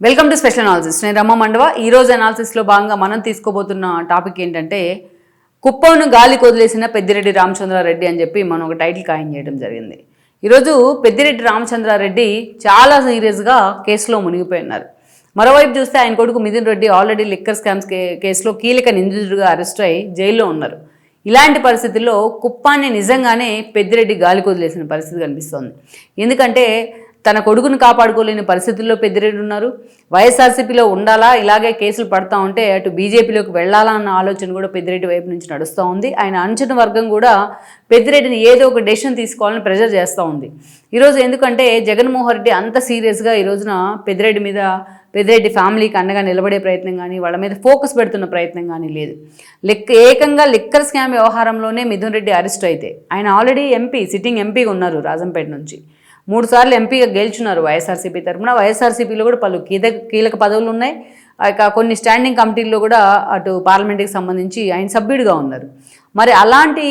Welcome to special analysis. నేను రమ్మ మండవ. ఈ రోజు అనాలిసిస్లో భాగంగా మనం తీసుకోబోతున్న టాపిక్ ఏంటంటే కుప్పను గాలి కొదిలేసిన పెద్దిరెడ్డి రామచంద్రారెడ్డి అని చెప్పి మనం ఒక టైటిల్ ఖాయం చేయడం జరిగింది. ఈరోజు పెద్దిరెడ్డి రామచంద్రారెడ్డి చాలా సీరియస్గా కేసులో మునిగిపోయి ఉన్నారు. మరోవైపు చూస్తే ఆయన కొడుకు Mithun Reddy already liquor scams కే కేసులో కీలక నిందితుడిగా అరెస్ట్ అయి జైల్లో ఉన్నారు. ఇలాంటి పరిస్థితుల్లో కుప్పాన్ని నిజంగానే పెద్దిరెడ్డి గాలి కొదిలేసిన పరిస్థితి కనిపిస్తోంది. ఎందుకంటే తన కొడుకును కాపాడుకోలేని పరిస్థితుల్లో పెద్దిరెడ్డి ఉన్నారు వైఎస్ఆర్సీపీలో ఉండాలా? ఇలాగే కేసులు పడతా ఉంటే అటు బీజేపీలోకి వెళ్ళాలా అన్న ఆలోచన కూడా పెద్దిరెడ్డి వైపు నుంచి నడుస్తూ ఉంది. ఆయన అంచన వర్గం కూడా పెద్దిరెడ్డిని ఏదో ఒక డెసిషన్ తీసుకోవాలని ప్రెజర్ చేస్తూ ఉంది. ఈరోజు ఎందుకంటే జగన్మోహన్ రెడ్డి అంత సీరియస్గా ఈ రోజున పెద్దిరెడ్డి మీద పెద్దిరెడ్డి ఫ్యామిలీకి అండగా నిలబడే ప్రయత్నం కానీ వాళ్ళ మీద ఫోకస్ పెడుతున్న ప్రయత్నం కానీ లేదు. లెక్క ఏకంగా లిక్కర్ స్కామ్ వ్యవహారంలోనే మిథున్ రెడ్డి అరెస్ట్ అయితే. ఆయన ఆల్రెడీ ఎంపీ సిట్టింగ్ ఎంపీగా ఉన్నారు రాజంపేట నుంచి. మూడు సార్లు ఎంపీగా గెలుచున్నారు వైఎస్ఆర్సీపీ తరఫున వైఎస్ఆర్సీపీలో కూడా పలు కీలక కీలక పదవులు ఉన్నాయి. ఇక కొన్ని స్టాండింగ్ కమిటీల్లో కూడా అటు పార్లమెంట్కి సంబంధించి ఆయన సభ్యుడిగా ఉన్నారు. మరి అలాంటి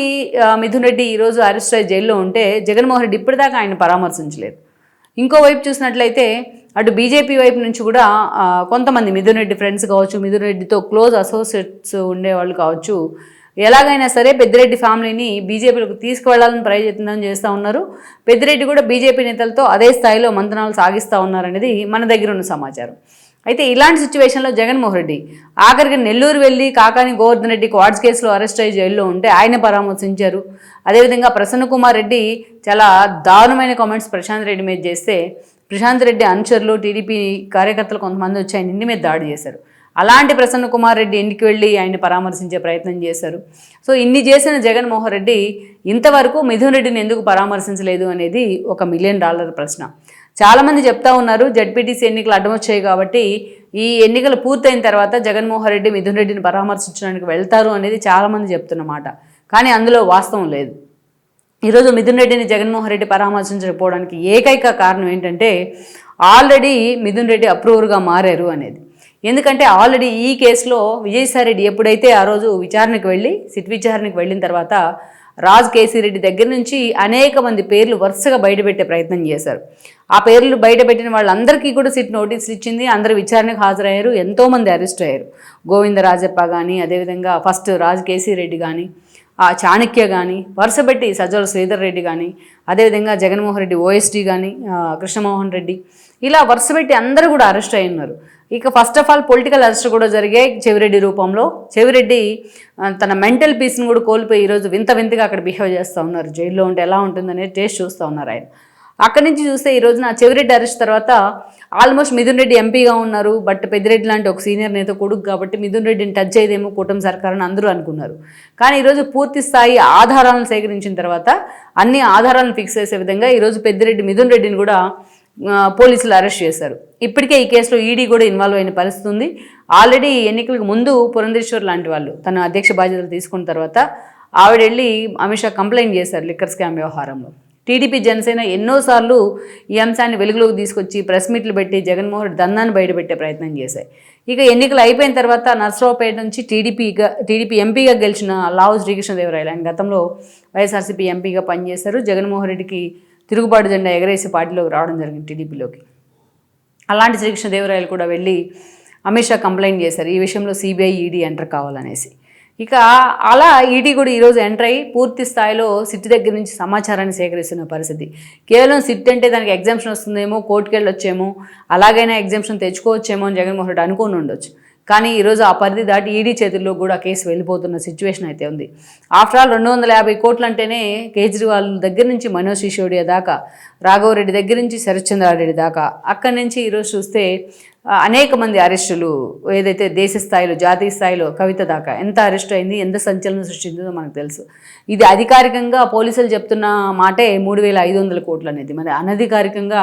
మిథున్ రెడ్డి ఈరోజు అరెస్ట్ అయ్యి జైల్లో ఉంటే జగన్మోహన్ రెడ్డి ఇప్పటిదాకా ఆయన పరామర్శించలేదు. ఇంకోవైపు చూసినట్లయితే అటు బీజేపీ వైపు నుంచి కూడా కొంతమంది మిథున్ రెడ్డి ఫ్రెండ్స్ కావచ్చు మిథున్ రెడ్డితో క్లోజ్ అసోసియేట్స్ ఉండేవాళ్ళు కావచ్చు ఎలాగైనా సరే పెద్దిరెడ్డి ఫ్యామిలీని బీజేపీలకు తీసుకువెళ్ళాలని ప్రయత్నం చేస్తూ ఉన్నారు. పెద్దిరెడ్డి కూడా బీజేపీ నేతలతో అదే స్థాయిలో మంతనాలు సాగిస్తూ ఉన్నారనేది మన దగ్గర ఉన్న సమాచారం. అయితే ఇలాంటి సిచ్యువేషన్లో జగన్మోహన్ రెడ్డి ఆఖరికి నెల్లూరు వెళ్ళి కాకాని గోవర్ధన్ రెడ్డి క్వాడ్స్ కేసులో అరెస్ట్ అయ్యి జైల్లో ఉంటే ఆయన పరామర్శించారు. అదేవిధంగా ప్రసన్న కుమార్ రెడ్డి చాలా దారుణమైన కామెంట్స్ ప్రశాంత్ రెడ్డి మీద చేస్తే ప్రశాంత్ రెడ్డి అనుచరులు టీడీపీ కార్యకర్తలు కొంతమంది వచ్చి ఆయన ఇంటి మీద దాడి చేశారు. అలాంటి ప్రసన్న కుమార్ రెడ్డి ఇంటికి వెళ్ళి ఆయన్ని పరామర్శించే ప్రయత్నం చేశారు. సో ఇన్ని చేసిన జగన్మోహన్ రెడ్డి ఇంతవరకు మిథున్ రెడ్డిని ఎందుకు పరామర్శించలేదు అనేది ఒక మిలియన్ డాలర్ ప్రశ్న. చాలామంది చెప్తా ఉన్నారు జడ్పీటీసీ ఎన్నికలు అడ్డమొచ్చాయి కాబట్టి ఈ ఎన్నికలు పూర్తయిన తర్వాత జగన్మోహన్ రెడ్డి మిథున్ రెడ్డిని పరామర్శించడానికి వెళ్తారు అనేది చాలామంది చెప్తున్నమాట కానీ అందులో వాస్తవం లేదు. ఈరోజు మిథున్ రెడ్డిని జగన్మోహన్ రెడ్డి పరామర్శించకపోవడానికి ఏకైక కారణం ఏంటంటే ఆల్రెడీ మిథున్ రెడ్డి అప్రూవర్గా మారారు అనేది. ఎందుకంటే ఆల్రెడీ ఈ కేసులో విజయసాయిరెడ్డి ఎప్పుడైతే ఆ రోజు విచారణకు వెళ్ళి సిట్ విచారణకు వెళ్ళిన తర్వాత రాజ్ కేసీ రెడ్డి దగ్గర నుంచి అనేక మంది పేర్లు వరుసగా బయటపెట్టే ప్రయత్నం చేశారు. ఆ పేర్లు బయటపెట్టిన వాళ్ళందరికీ కూడా సిట్ నోటీసులు ఇచ్చింది అందరూ విచారణకు హాజరయ్యారు ఎంతోమంది అరెస్ట్ అయ్యారు. గోవిందరాజప్ప కానీ అదేవిధంగా ఫస్ట్ రాజ్ కేసీ రెడ్డి కానీ చాణక్య కానీ వరుసపెట్టి సజ్జల శ్రీధర్ రెడ్డి కానీ అదేవిధంగా జగన్మోహన్ రెడ్డి ఓఎస్టీ కానీ కృష్ణమోహన్ రెడ్డి ఇలా వరుసపెట్టి అందరూ కూడా అరెస్ట్ అయి ఉన్నారు. ఇక first of all political arrest కూడా జరిగాయి చెవిరెడ్డి రూపంలో చెవిరెడ్డి తన మెంటల్ పీస్ని కూడా కోల్పోయి ఈరోజు వింత వింతగా అక్కడ బిహేవ్ చేస్తూ ఉన్నారు. జైల్లో ఉంటే ఎలా ఉంటుందనే టేస్ట్ చూస్తూ ఉన్నారు ఆయన. అక్కడి నుంచి చూస్తే ఈ రోజున చెవిరెడ్డి అరెస్ట్ తర్వాత ఆల్మోస్ట్ మిథున్ రెడ్డి ఎంపీగా ఉన్నారు బట్ పెద్దిరెడ్డి లాంటి ఒక సీనియర్ నేత కొడుకు కాబట్టి మిథున్ రెడ్డిని టచ్ చేయదేమో కూటమి సర్కార్ అని అందరూ అనుకున్నారు. కానీ ఈరోజు పూర్తి స్థాయి ఆధారాలను సేకరించిన తర్వాత అన్ని ఆధారాలను ఫిక్స్ చేసే విధంగా ఈరోజు పెద్దిరెడ్డి మిథున్ రెడ్డిని కూడా పోలీసులు అరెస్ట్ చేశారు. ఇప్పటికే ఈ కేసులో ఈడీ కూడా ఇన్వాల్వ్ అయిన పరిస్థితి ఉంది. ఆల్రెడీ ఎన్నికలకు ముందు పురంధేశ్వర్ లాంటి వాళ్ళు తన అధ్యక్ష బాధ్యతలు తీసుకున్న తర్వాత ఆవిడ వెళ్ళి అమిత్ షా కంప్లైంట్ చేశారు లిక్కర్ స్కామ్ వ్యవహారంలో. టీడీపీ జనసేన ఎన్నోసార్లు ఈ అంశాన్ని వెలుగులోకి తీసుకొచ్చి ప్రెస్ మీట్లు పెట్టి జగన్మోహన్ రెడ్డి దందాన్ని బయటపెట్టే ప్రయత్నం చేశాయి. ఇక ఎన్నికలు అయిపోయిన తర్వాత నర్సరావుపేట నుంచి టీడీపీగా టీడీపీ ఎంపీగా గెలిచిన లావు శ్రీకృష్ణదేవరాయలు ఆయన గతంలో వైఎస్ఆర్సీపీ ఎంపీగా పనిచేశారు. జగన్మోహన్ రెడ్డికి తిరుగుబాటు జెండా ఎగరేసి పార్టీలోకి రావడం జరిగింది టీడీపీలోకి. అలాంటి శ్రీకృష్ణదేవరాయలు కూడా వెళ్ళి అమిత్ షా కంప్లైంట్ చేశారు. ఈ విషయంలో సిబిఐ ఈడీ ఎంటర్ కావాలనేసి. ఇక అలా ఈడీ కూడా ఈరోజు ఎంటర్ అయ్యి పూర్తి స్థాయిలో సిట్ దగ్గర నుంచి సమాచారాన్ని సేకరిస్తున్న పరిస్థితి. కేవలం సిట్ అంటే దానికి ఎగ్జామ్షన్ వస్తుందేమో కోర్టుకి వెళ్ళొచ్చేమో అలాగైనా ఎగ్జామ్షన్ తెచ్చుకోవచ్చేమో అని జగన్మోహన్ రెడ్డి అనుకుని ఉండొచ్చు. కానీ ఈరోజు ఆ పరిధి దాటి ఈడీ చేతుల్లో కూడా కేసు వెళ్ళిపోతున్న సిచ్యువేషన్ అయితే ఉంది. ఆఫ్టర్ ఆల్ రెండు వందల యాభై కోట్లు అంటేనే కేజ్రీవాల్ దగ్గర నుంచి మనోజ్ సిసోడియా దాకా రాఘవరెడ్డి దగ్గర నుంచి శరత్చంద్రారెడ్డి దాకా అక్కడి నుంచి ఈరోజు చూస్తే అనేక మంది అరెస్టులు ఏదైతే దేశ స్థాయిలో జాతీయ స్థాయిలో కవిత దాకా ఎంత అరెస్ట్ అయింది ఎంత సంచలనం సృష్టించిందో మనకు తెలుసు. ఇది అధికారికంగా పోలీసులు చెప్తున్న మాటే మూడు వేల ఐదు వందల కోట్లు అనేది. మరి అనధికారికంగా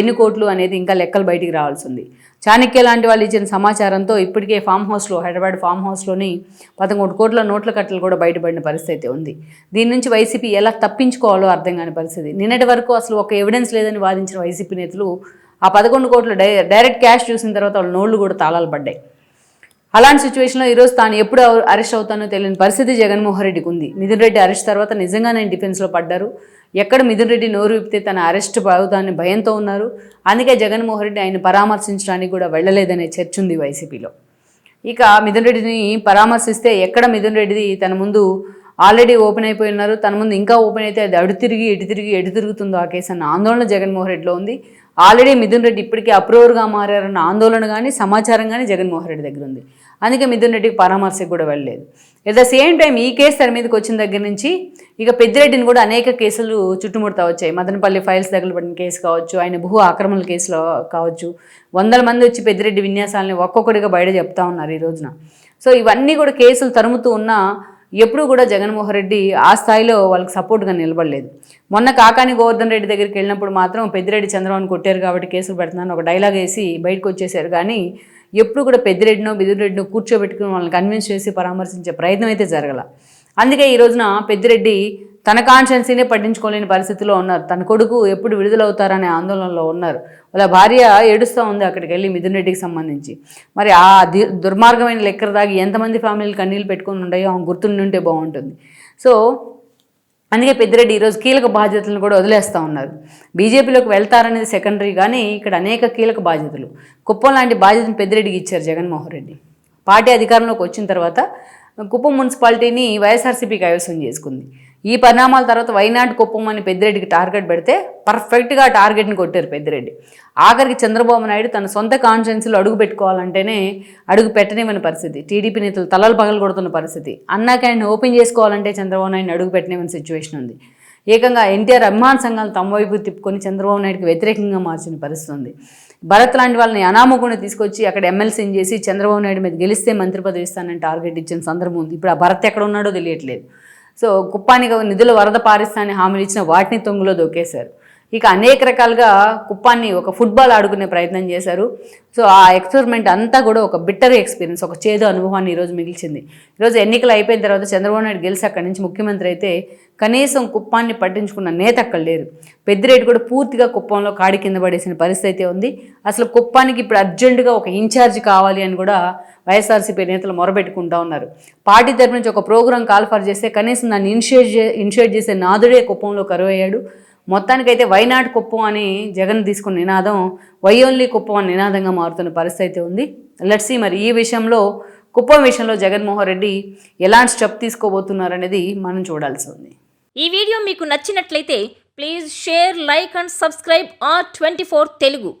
ఎన్ని కోట్లు అనేది ఇంకా లెక్కలు బయటికి రావాల్సి ఉంది. చాణక్య లాంటి వాళ్ళు ఇచ్చిన సమాచారంతో ఇప్పటికే ఫామ్ హౌస్లో హైదరాబాద్ ఫామ్ హౌస్లోని పదకొండు కోట్ల నోట్ల కట్టలు కూడా బయటపడిన పరిస్థితి అయితే ఉంది. దీని నుంచి వైసీపీ ఎలా తప్పించుకోవాలో అర్థం కాని పరిస్థితి. నిన్నటి వరకు అసలు ఒక ఎవిడెన్స్ లేదని వాదించిన వైసీపీ నేతలు ఆ పదకొండు కోట్లు డై డైరెక్ట్ క్యాష్ చూసిన తర్వాత వాళ్ళ నోళ్ళు కూడా తాళాలు పడ్డాయి. అలాంటి సిచ్యువేషన్లో ఈరోజు తాను ఎప్పుడు అరెస్ట్ అవుతానో తెలియని పరిస్థితి జగన్మోహన్ రెడ్డికి ఉంది. మిథున్ రెడ్డి అరెస్ట్ తర్వాత నిజంగా నేను డిఫెన్స్లో పడ్డారు. ఎక్కడ మిథున్ రెడ్డి నోరు విప్పితే తన అరెస్ట్ అవుతాన్ని భయంతో ఉన్నారు. అందుకే జగన్మోహన్ రెడ్డి ఆయన పరామర్శించడానికి కూడా వెళ్ళలేదనే చర్చ ఉంది వైసీపీలో. ఇక మిథున్ రెడ్డిని పరామర్శిస్తే ఎక్కడ మిథున్ రెడ్డిది? తన ముందు ఆల్రెడీ ఓపెన్ అయిపోయి ఉన్నారు. తన ముందు ఇంకా ఓపెన్ అయితే అది అడు తిరిగి ఎటు తిరిగి ఎటు తిరుగుతుందో ఆ కేసు అన్న ఆందోళన జగన్మోహన్ రెడ్డిలో ఉంది. ఆల్రెడీ మిథున్ రెడ్డి ఇప్పటికే అప్రూవర్గా మారారన్న ఆందోళన కానీ సమాచారం కానీ జగన్మోహన్ రెడ్డి దగ్గర ఉంది. అందుకే మిథున్ రెడ్డికి పరామర్శకు కూడా వెళ్ళలేదు. ఎట్ ద సేమ్ టైం ఈ కేసు తన మీదకి వచ్చిన దగ్గర నుంచి ఇక పెద్దిరెడ్డిని కూడా అనేక కేసులు చుట్టుముడతా వచ్చాయి. మదనపల్లి ఫైల్స్ తగలబడిన కేసు కావచ్చు ఆయన భూ ఆక్రమణ కేసులో కావచ్చు వందల మంది వచ్చి పెద్దిరెడ్డి విన్యాసాలని ఒక్కొక్కటిగా బయట చెప్తా ఉన్నారు ఈ రోజున. సో ఇవన్నీ కూడా కేసులు తరుముతూ ఉన్నా ఎప్పుడూ కూడా జగన్మోహన్ రెడ్డి ఆ స్థాయిలో వాళ్ళకి సపోర్ట్గా నిలబడలేదు. మొన్న కాకాని గోవర్ధన్ రెడ్డి దగ్గరికి వెళ్ళినప్పుడు మాత్రం పెద్దిరెడ్డి చంద్రబాబుని కొట్టారు కాబట్టి కేసులు పెడుతున్నాను ఒక డైలాగ్ వేసి బయటకు వచ్చేసారు. కానీ ఎప్పుడు కూడా పెద్దిరెడ్డినో బిదురెడ్డినో కూర్చోబెట్టుకుని వాళ్ళని కన్విన్స్ చేసి పరామర్శించే ప్రయత్నం అయితే జరగల. అందుకే ఈ రోజున పెద్దిరెడ్డి తన కాన్షియన్సీనే పట్టించుకోలేని పరిస్థితిలో ఉన్నారు. తన కొడుకు ఎప్పుడు విడుదలవుతారనే ఆందోళనలో ఉన్నారు. వాళ్ళ భార్య ఏడుస్తూ ఉంది అక్కడికి వెళ్ళి మిథున్ రెడ్డికి సంబంధించి. మరి ఆ దుర్మార్గమైన లెక్కర దాగి ఎంతమంది ఫ్యామిలీలు కన్నీళ్ళు పెట్టుకుని ఉన్నాయో ఆమె గుర్తుండి ఉంటే బాగుంటుంది. సో అందుకే పెద్దిరెడ్డి ఈరోజు కీలక బాధ్యతలను కూడా వదిలేస్తూ ఉన్నారు. బీజేపీలోకి వెళ్తారనేది సెకండరీ కానీ ఇక్కడ అనేక కీలక బాధ్యతలు. కుప్పం లాంటి బాధ్యతను పెద్దిరెడ్డికి ఇచ్చారు జగన్మోహన్ రెడ్డి. పార్టీ అధికారంలోకి వచ్చిన తర్వాత కుప్పం మున్సిపాలిటీని వైఎస్ఆర్సీపీ కైవసం చేసుకుంది. ఈ పరిణామాల తర్వాత వైనాడు కుప్పం అని పెద్దిరెడ్డికి టార్గెట్ పెడితే పర్ఫెక్ట్గా టార్గెట్ని కొట్టారు పెద్దిరెడ్డి. ఆఖరికి చంద్రబాబు నాయుడు తన సొంత కాన్ఫిడెన్స్లో అడుగు పెట్టుకోవాలంటేనే అడుగు పెట్టనివ్వని పరిస్థితి. టీడీపీ నేతలు తలలు పగలు కొడుతున్న పరిస్థితి. అన్నా ఓపెన్ చేసుకోవాలంటే చంద్రబాబు నాయుడు అడుగు పెట్టనివ్వని సిచ్యువేషన్ ఉంది. ఏకంగా ఎన్టీఆర్ అభిమాన సంఘాలు తమ వైపు తిప్పుకొని చంద్రబాబు నాయుడుకి వ్యతిరేకంగా మార్చిన పరిస్థితి ఉంది. భరత్ లాంటి వాళ్ళని అనామకుండా తీసుకొచ్చి అక్కడ ఎమ్మెల్సీని చేసి చంద్రబాబు నాయుడు మీద గెలిస్తే మంత్రి పదవి ఇస్తానని టార్గెట్ ఇచ్చిన సందర్భం ఉంది. ఇప్పుడు ఆ భరత్ ఎక్కడ ఉన్నాడో తెలియట్లేదు. సో కుప్పానికి నిధులు వరద పారిస్తానని హామీలు ఇచ్చిన వాటిని తొంగులో దొక్కేశారు. ఇక అనేక రకాలుగా కుప్పాన్ని ఒక ఫుట్బాల్ ఆడుకునే ప్రయత్నం చేశారు. సో ఆ ఎక్స్పెరిమెంట్ అంతా కూడా ఒక బిట్టర్ ఎక్స్పీరియన్స్ ఒక చేదు అనుభవాన్ని ఈరోజు మిగిల్చింది. ఈరోజు ఎన్నికలు అయిపోయిన తర్వాత చంద్రబాబు నాయుడు గెలిచి అక్కడి నుంచి ముఖ్యమంత్రి అయితే కనీసం కుప్పాన్ని పట్టించుకున్న నేత అక్కడ లేరు. పెద్దిరెడ్డి కూడా పూర్తిగా కుప్పంలో కాడి కింద పడేసిన పరిస్థితి అయితే ఉంది. అసలు కుప్పానికి ఇప్పుడు అర్జెంటుగా ఒక ఇన్ఛార్జ్ కావాలి అని కూడా వైఎస్ఆర్సీపీ నేతలు మొరబెట్టుకుంటా ఉన్నారు. పార్టీ తరపు నుంచి ఒక ప్రోగ్రాం కాల్ఫర్ చేస్తే కనీసం దాన్ని ఇనిషియేట్ చే ఇనిషియేట్ చేసే నాదుడే కుప్పంలో కరువయ్యాడు. మొత్తానికైతే వైనాట్ కుప్పం అని జగన్ తీసుకున్న నినాదం వై ఓన్లీ కుప్పం అని నినాదంగా మారుతున్న పరిస్థితి అయితే ఉంది. లెట్సీ మరి ఈ విషయంలో కుప్పం విషయంలో జగన్మోహన్ రెడ్డి ఎలాంటి స్టెప్ తీసుకోబోతున్నారనేది మనం చూడాల్సి ఉంది. ఈ వీడియో మీకు నచ్చినట్లయితే please share like and subscribe R twenty four Telugu.